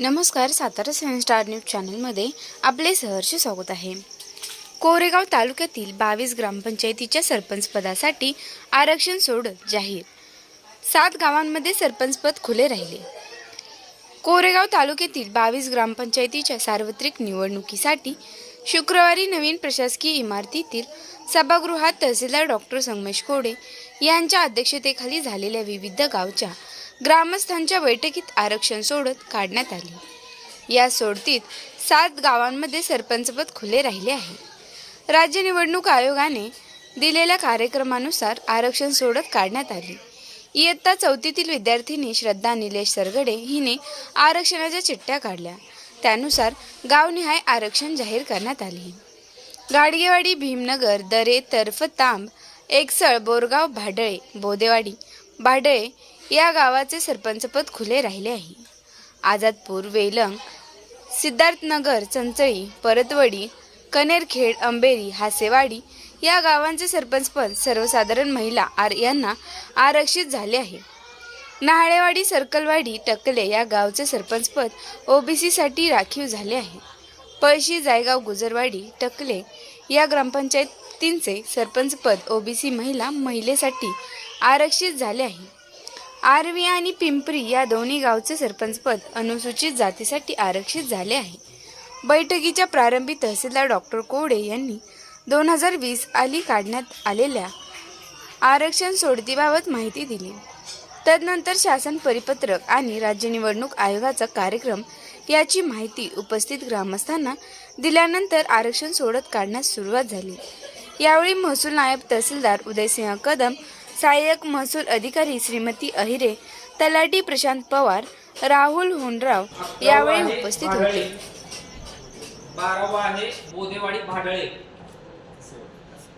नमस्कार सातारा सेवन star news चॅनलमध्ये आपले सहर्ष स्वागत आहे. कोरेगाव तालुक्यातील बावीस ग्रामपंचायतीच्या सरपंचपदासाठी आरक्षण सोड जाहीर. सात गावांमध्ये सरपंचपद खुले राहिले. कोरेगाव तालुक्यातील बावीस ग्रामपंचायतीच्या सार्वत्रिक निवडणुकीसाठी शुक्रवारी नवीन प्रशासकीय इमारतीतील सभागृहात तहसीलदार डॉक्टर संगमेश कोडे यांच्या अध्यक्षतेखाली झालेल्या विविध गावच्या ग्रामस्थांच्या बैठकीत आरक्षण सोडत काढण्यात आली. या सोडतीत सात गावांमध्ये सरपंचपद खुले राहिले आहे. राज्य निवडणूक आयोगाने दिलेल्या कार्यक्रमानुसार आरक्षण सोडत काढण्यात आली. इयत्ता चौथीतील विद्यार्थिनी श्रद्धा निलेश सरगडे हिने आरक्षणाच्या चिठ्ठ्या काढल्या. त्यानुसार गावनिहाय आरक्षण जाहीर करण्यात आले. गाडगेवाडी भीमनगर दरे तर्फ तांब एकसळ बोरगाव भाडळे बोदेवाडी भाडळे या गावाचे सरपंचपद खुले राहिले आहे. आझादपूर वेलंग सिद्धार्थनगर चंचळी परतवडी कनेरखेड अंबेरी हासेवाडी या गावांचे सरपंचपद सर्वसाधारण महिला आर यांना आरक्षित झाले आहे. नाहळेवाडी सर्कलवाडी टकले या गावचे सरपंचपद ओबीसीसाठी राखीव झाले आहे. पळशी जायगाव गुजरवाडी टकले या ग्रामपंचायतींचे सरपंचपद ओबीसी महिला महिलेसाठी आरक्षित झाले आहे. आर्वी आणि पिंपरी या दोन्ही गावचे सरपंचपद अनुसूचित जातीसाठी आरक्षित झाले आहे. बैठकीच्या प्रारंभी तहसीलदार डॉक्टर कोडे यांनी दोन हजार वीस आली काढण्यात आलेल्या आरक्षण सोडतीबाबत माहिती दिली. तदनंतर शासन परिपत्रक आणि राज्य निवडणूक आयोगाचा कार्यक्रम याची माहिती उपस्थित ग्रामस्थांना दिल्यानंतर आरक्षण सोडत काढण्यास सुरुवात झाली. यावेळी महसूल नायब तहसीलदार उदयसिंह कदम सहाय्यक महसूल अधिकारी श्रीमती अहिरे तलाठी प्रशांत पवार राहुल हुंडराव यावेळी उपस्थित होते. बारावा आहे बोधेवाडी भाडळे.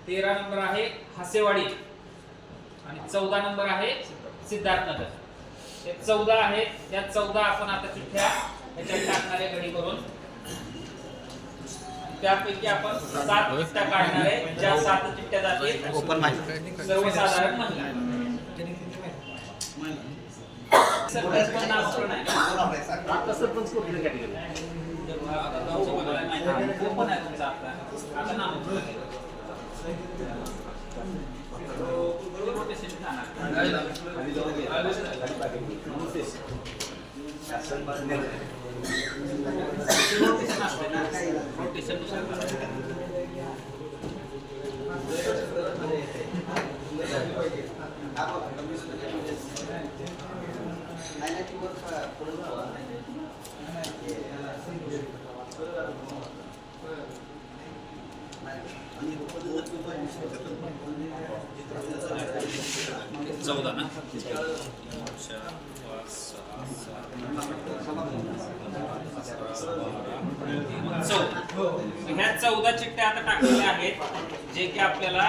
तेरा नंबर आहे हासेवाडी. आणि चौदा नंबर आहे सिद्धार्थनगर. हे चौदा आहेत या चौदा आपण आता चिठ्ठ्या ह्याच्यात टाकणारे घडी करून त्यापैकी आपण सात चिठ्ठ्या काढणार आहे. ज्या सात चिठ्ठ्या जातील ओपन सर्वसाधारण महिला. सरपंच कुठली कॅटेगरी. ओपन आहे तुमचं. आता. आता नाव. रोटेशन जाणार. रोटेशन असते ना. चौदा ह्या चौदा चिठ्ठ्या आता टाकलेल्या आहेत जे की आपल्याला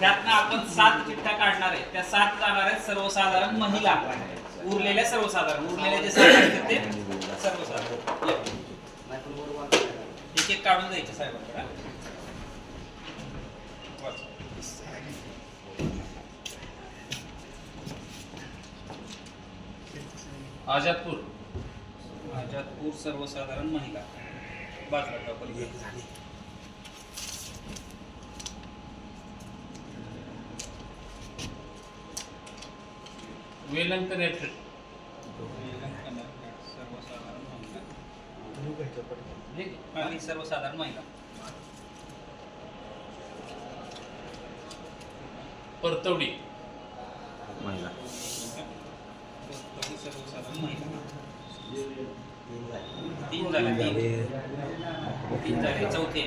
त्यातनं आपण सात चिठ्ठ्या काढणार आहे. त्या सात जाणार आहेत सर्वसाधारण महिला. उरलेल्या सर्वसाधारण. उरलेल्या जे सात आहेत ते सर्वसाधारण. एक एक काढून द्यायचे साहेबांकडे वाचा. आजादपूर आजादपूर सर्वसाधारण महिला. बाजूला टाकून घे. वेलंकन येथे सर्वसाधारण महिला. आणि सर्वसाधारण महिला. परतवडी. महिला. सर्वसाधारण महिला. तीन झाले. तीन तीन झाले. चौथे.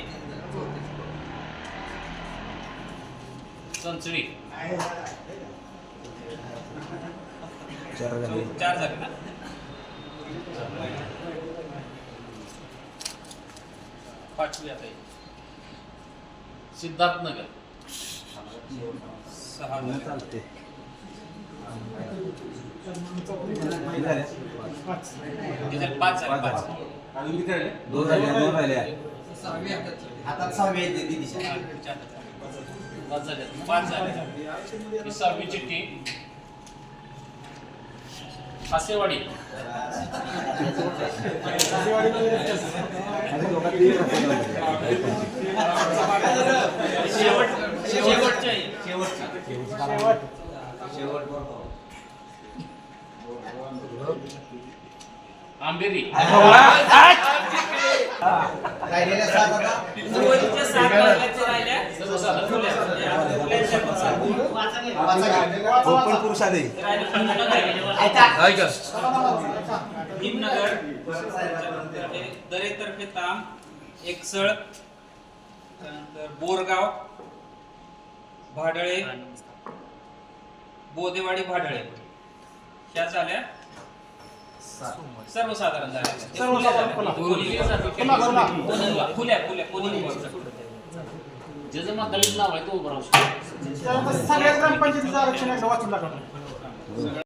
चंचळी चार झाले. चौ- चार झाले ना? पाचवी आता. सिद्धार्थनगर सहा चालते. हे झाले दोन राहिले दोन राहिले. आता सहावी दिशा. पाच झाले. पाच झाले. ही सहावी चिठ्ठी हासेवाडी शेवट शेवटचे. आहे. आंबेरी. राहिलेल्या सात आता. सात राहिल्या. पण भीमनगर. भीमनगर दरेतर्फे ताम एकसळ त्यानंतर बोरगाव भाडळे बोदेवाडी भाडळे. ह्या झाल्या सर्वसाधारण झाल्या खुल्या खुल्या कोणी ज्याचं मग दलित नाव आहे तो उभं राहू शकतो. सगळ्या ग्रामपंचायतीचं आरक्षण वाचून